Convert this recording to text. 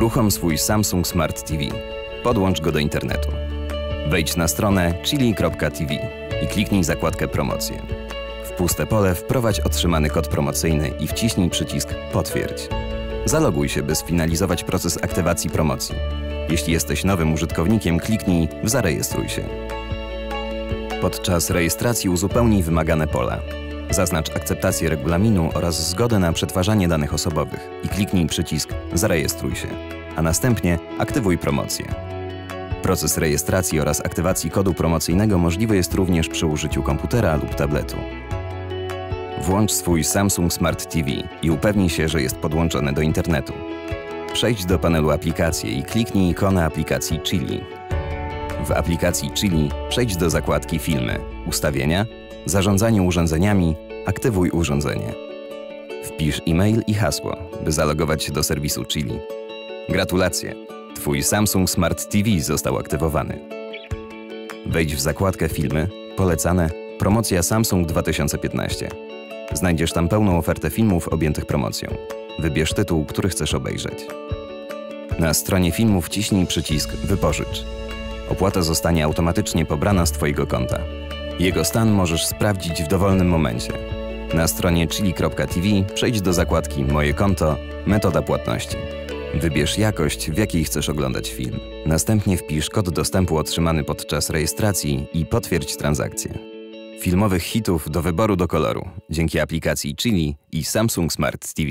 Uruchom swój Samsung Smart TV. Podłącz go do internetu. Wejdź na stronę chili.tv i kliknij zakładkę Promocje. W puste pole wprowadź otrzymany kod promocyjny i wciśnij przycisk Potwierdź. Zaloguj się, by sfinalizować proces aktywacji promocji. Jeśli jesteś nowym użytkownikiem, kliknij w Zarejestruj się. Podczas rejestracji uzupełnij wymagane pola. Zaznacz akceptację regulaminu oraz zgodę na przetwarzanie danych osobowych i kliknij przycisk Zarejestruj się, a następnie aktywuj promocję. Proces rejestracji oraz aktywacji kodu promocyjnego możliwy jest również przy użyciu komputera lub tabletu. Włącz swój Samsung Smart TV i upewnij się, że jest podłączony do internetu. Przejdź do panelu Aplikacje i kliknij ikonę aplikacji Chili. W aplikacji Chili przejdź do zakładki Filmy, Ustawienia, Zarządzanie urządzeniami, Aktywuj urządzenie. Wpisz e-mail i hasło, by zalogować się do serwisu Chili. Gratulacje! Twój Samsung Smart TV został aktywowany. Wejdź w zakładkę Filmy, Polecane, Promocja Samsung 2015. Znajdziesz tam pełną ofertę filmów objętych promocją. Wybierz tytuł, który chcesz obejrzeć. Na stronie filmu wciśnij przycisk Wypożycz. Opłata zostanie automatycznie pobrana z Twojego konta. Jego stan możesz sprawdzić w dowolnym momencie. Na stronie chili.tv przejdź do zakładki Moje konto, metoda płatności. Wybierz jakość, w jakiej chcesz oglądać film. Następnie wpisz kod dostępu otrzymany podczas rejestracji i potwierdź transakcję. Filmowych hitów do wyboru do koloru dzięki aplikacji Chili i Samsung Smart TV.